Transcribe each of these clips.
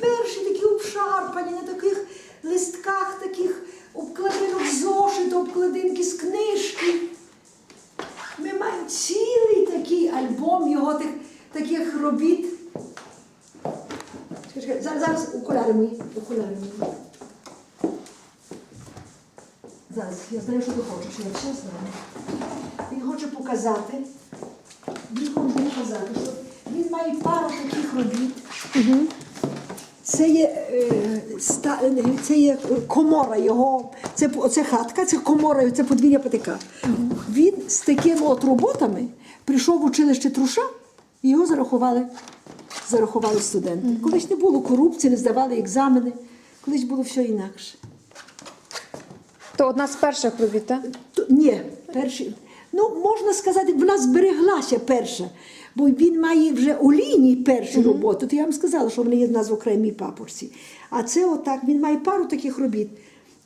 перші такі обшарпані, на таких листках, таких обкладинок зошит, обкладинки з книжки. Ми маємо цілий такий альбом його тих, таких робіт. Зараз, зараз окуляри мої, окуляри мої. Зараз, я знаю, що ти хочеш, я все знаю. Він хоче показати, він хоче показати, що він має пару таких робіт. Це є, е, е, це є комора його, це, це хатка, це комора, це подвір'я патика. Він з такими от роботами прийшов в училище Труша і його зарахували, зарахували студенти. Колись не було корупції, не здавали екзамени, колись було все інакше. То одна з перших робіт, так? Ні, перший. Ну, можна сказати, вона збереглася перша, бо він має вже у лінії перші роботи. То я вам сказала, що є в нас в окремій папорці. А це отак, він має пару таких робіт,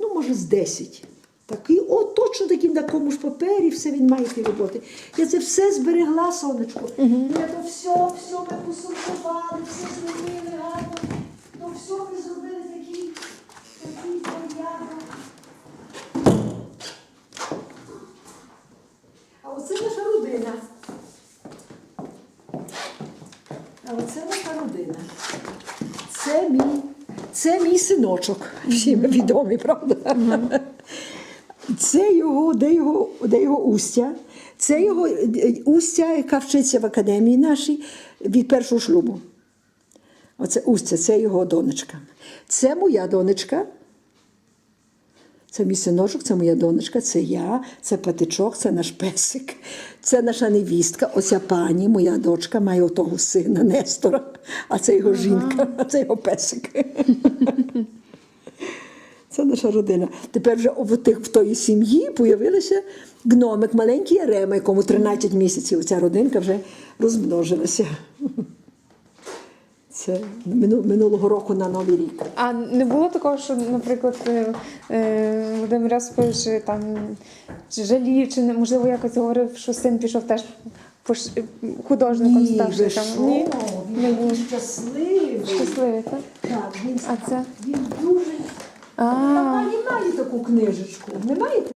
ну, може, з 10. Такий, о, точно такі на такому ж папері, все він має ті роботи. Я це все зберегла, сонечко. Я то все, все ми посортували, все зробили гарно. То все ми зробили такий, такий порядок. А оце наша родина. А це наша родина. Це мій, це мій синочок. Всім відомий, правда? Це його, де його, де його устя. Це його е, устя, яка вчиться в академії нашій від першого шлюбу. Оце устя, це його донечка. Це моя донечка. Це мій синочок, це моя донечка, це я, це патичок, це наш песик, це наша невістка, оця пані, моя дочка, має отого сина Нестора, а це його жінка, а це його песик. Це наша родина. Тепер вже в, тих, в тої сім'ї появилися гномик, маленький Ярема, якому 13 місяців. Оця родинка вже розмножилася. Це минулого року на Новий рік. А не було такого, що, наприклад, е, е, Володимир Йосипович е, там жалів, чи не можливо якось говорив, що син пішов теж художником ставши там. Ні, Він був щасливий. Щасливий, так? Так, він, А це? він дуже. А. Та має, має таку книжечку. Не маєте?